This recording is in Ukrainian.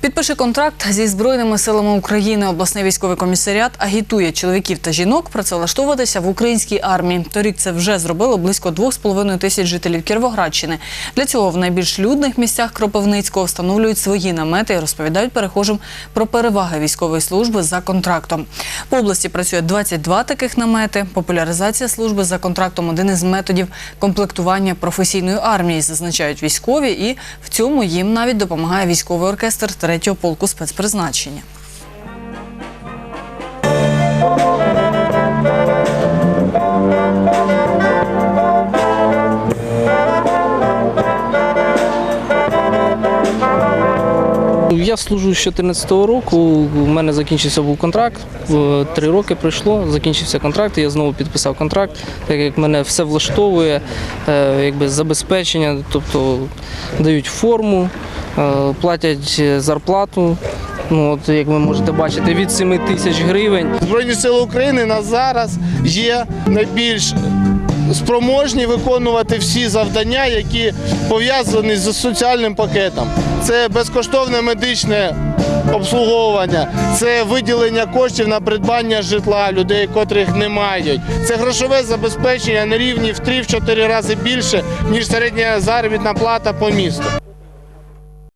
Підпише контракт зі збройними силами України. Обласний військовий комісаріат агітує чоловіків та жінок працевлаштовуватися в українській армії. Торік це вже зробило близько 2,5 тисяч жителів Кіровоградщини. Для цього в найбільш людних місцях Кропивницького встановлюють свої намети і розповідають перехожим про переваги військової служби за контрактом. По області працює 22 таких намети. Популяризація служби за контрактом один із методів комплектування професійної армії, зазначають військові, і в цьому їм навіть допомагає військовий оркестр 3-го полку спецпризначення. Я служу з 2014 року. У мене закінчився був контракт. Три роки пройшло, закінчився контракт. і Я знову підписав контракт, так як мене все влаштовує, е, якби забезпечення, тобто дають форму, платять зарплату. Ну, от, як ви можете бачити, від 7 тисяч гривень. Збройні сили України на зараз є найбільш спроможні виконувати всі завдання, які пов'язані з соціальним пакетом. Це безкоштовне медичне обслуговування, це виділення коштів на придбання житла людей, котрих не мають. Це грошове забезпечення на рівні в 3-4 рази більше, ніж середня заробітна плата по місту.